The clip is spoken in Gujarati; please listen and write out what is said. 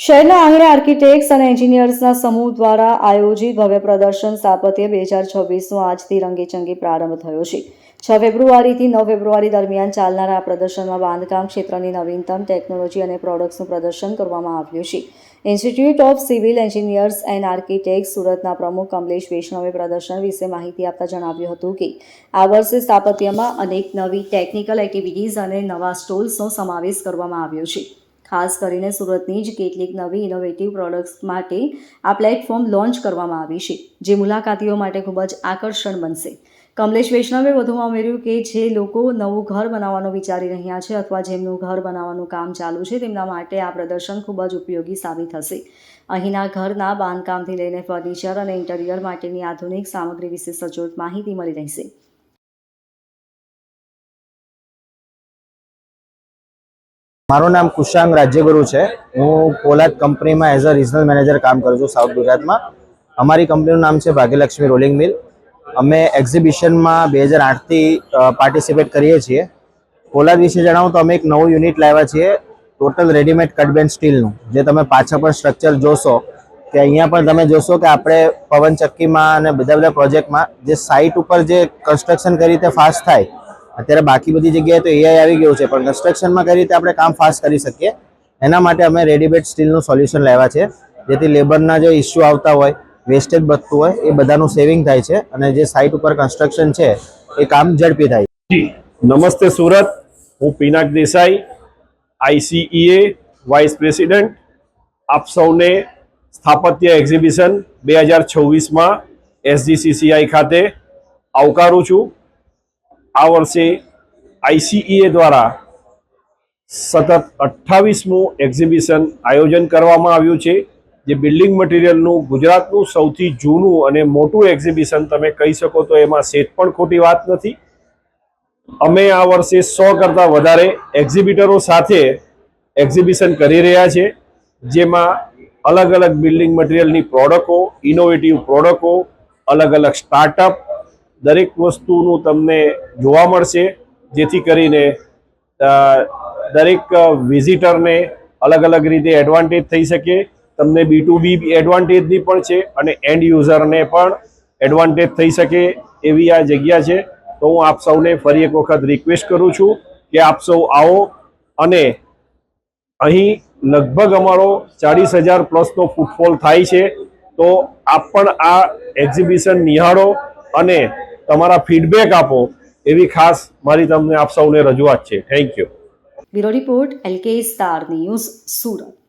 શહેરના આંગણે આર્કિટેક્ટ્સ અને એન્જિનિયર્સના સમૂહ દ્વારા આયોજિત ભવ્ય પ્રદર્શન સ્થાપત્ય બે હજાર છવ્વીસનો આજથી રંગેચંગી પ્રારંભ થયો છે. છ ફેબ્રુઆરીથી નવ ફેબ્રુઆરી દરમિયાન ચાલનારા આ પ્રદર્શનમાં બાંધકામ ક્ષેત્રની નવીનતમ ટેકનોલોજી અને પ્રોડક્ટ્સનું પ્રદર્શન કરવામાં આવ્યું છે. Institute of civil engineers and architect સુરતના પ્રમુખ કમલેશ વૈષ્ણવે પ્રદર્શન વિશે માહિતી આપતા જણાવ્યું હતું કે, આ વર્ષે સ્થાપત્યમાં અનેક નવી ટેકનિકલ એક્ટિવિટીઝ અને નવા સ્ટોલ્સનો સમાવેશ કરવામાં આવ્યો છે. ખાસ કરીને સુરતની જ કેટલીક નવી ઇનોવેટિવ પ્રોડક્ટ્સ માટે આ પ્લેટફોર્મ લોન્ચ કરવામાં આવી છે, જે મુલાકાતીઓ માટે ખૂબ જ આકર્ષણ બનશે. કમલેશ વૈષ્ણવે વધુમાં ઉમેર્યું કે જે લોકો નવું ઘર બનાવવાનું વિચારી રહ્યા છે અથવા જેમનું ઘર બનાવવાનું કામ ચાલુ છે, તેમના માટે આ પ્રદર્શન ખૂબ જ ઉપયોગી સાબિત થશે. અહીંના ઘરના બાંધકામથી લઈને ફર્નિચર અને ઇન્ટિરિયર માટેની આધુનિક સામગ્રી વિશે સચોટ માહિતી મળી રહેશે. મારું નામ કુશાંગ રાજ્યગુરુ છે. હું પોલાદ કંપનીમાં એઝ અ રિજનલ મેનેજર કામ કરું છું સાઉથ ગુજરાતમાં. અમારી કંપનીનું નામ છે ભાગ્યલક્ષ્મી રોલિંગ મિલ. અમે એક્ઝિબિશનમાં બે હજાર આઠથી પાર્ટિસિપેટ કરીએ છીએ. પોલાદ વિશે જણાવું તો અમે એક નવું યુનિટ લાવ્યા છીએ, ટોટલ રેડીમેડ કટબેન્ડ સ્ટીલનું, જે તમે પાછળ પણ સ્ટ્રક્ચર જોશો કે અહીંયા પણ તમે જોશો કે આપણે પવનચક્કીમાં અને બધા બધા પ્રોજેક્ટમાં જે સાઇટ ઉપર જે કન્સ્ટ્રક્શન કઈ રીતે ફાસ્ટ થાય અત્યારે બાકી બધી જગ્યાએ તો એઆઈ આવી ગયું છે, પણ કન્સ્ટ્રક્શનમાં કઈ રીતે આપણે કામ ફાસ્ટ કરી શકીએ, એના માટે અમે રેડીમેડ સ્ટીલનું સોલ્યુશન લાવ્યા છે, જેથી લેબરના જે ઇસ્યુ આવતા હોય વેસ્ટેજ બચતું હોય, એ બધાનું સેવિંગ થાય છે, અને જે સાઇટ ઉપર કન્સ્ટ્રક્શન છે, એ કામ ઝડપી થાય નમસ્તે સુરત, હું Pinak Desai ICEA vice president આપ સૌને સ્થાપત્ય એક્ઝિબિશન બે હજાર છવ્વીસમાં એસજીસીસીઆઈ ખાતે આવકારું છું. આ વર્ષે આઈસીઈએ દ્વારા સતત અઠ્ઠાવીસમું એક્ઝિબિશન આયોજન કરવામાં આવ્યું છે, જે બિલ્ડિંગ મટીરિયલનું ગુજરાતનું સૌથી જૂનું અને મોટું એક્ઝિબિશન તમે કહી શકો તો એમાં સેજ પણ ખોટી વાત નથી. અમે આ વર્ષે સો કરતાં વધારે એક્ઝિબિટરો સાથે એક્ઝિબિશન કરી રહ્યા છે, જેમાં અલગ અલગ બિલ્ડિંગ મટીરિયલની પ્રોડક્ટો ઇનોવેટિવ પ્રોડક્ટો, અલગ અલગ સ્ટાર્ટઅપ દરેક વસ્તુનું તમને જોવા મળશે, જેથી કરીને દરેક વિઝિટરને અલગ અલગ રીતે એડવાન્ટેજ થઈ શકે. તમને બી ટુ બી એડવાન્ટેજની પણ છે અને એન્ડ યુઝરને પણ એડવાન્ટેજ થઈ શકે એવી આ જગ્યા છે. તો હું આપ સૌને ફરી એક વખત રિક્વેસ્ટ કરું છું કે આપ સૌ આવો અને અહીં લગભગ અમારો ચાલીસ હજાર પ્લસનો ફૂટફોલ થાય છે. તો આપ પણ આ એક્ઝિબિશન નિહાળો અને તમારા ફીડબેક આપો. એવી ખાસ મારી તમને આપ સૌને રજૂઆત છે. Thank you bureau report, LK star news, Surat.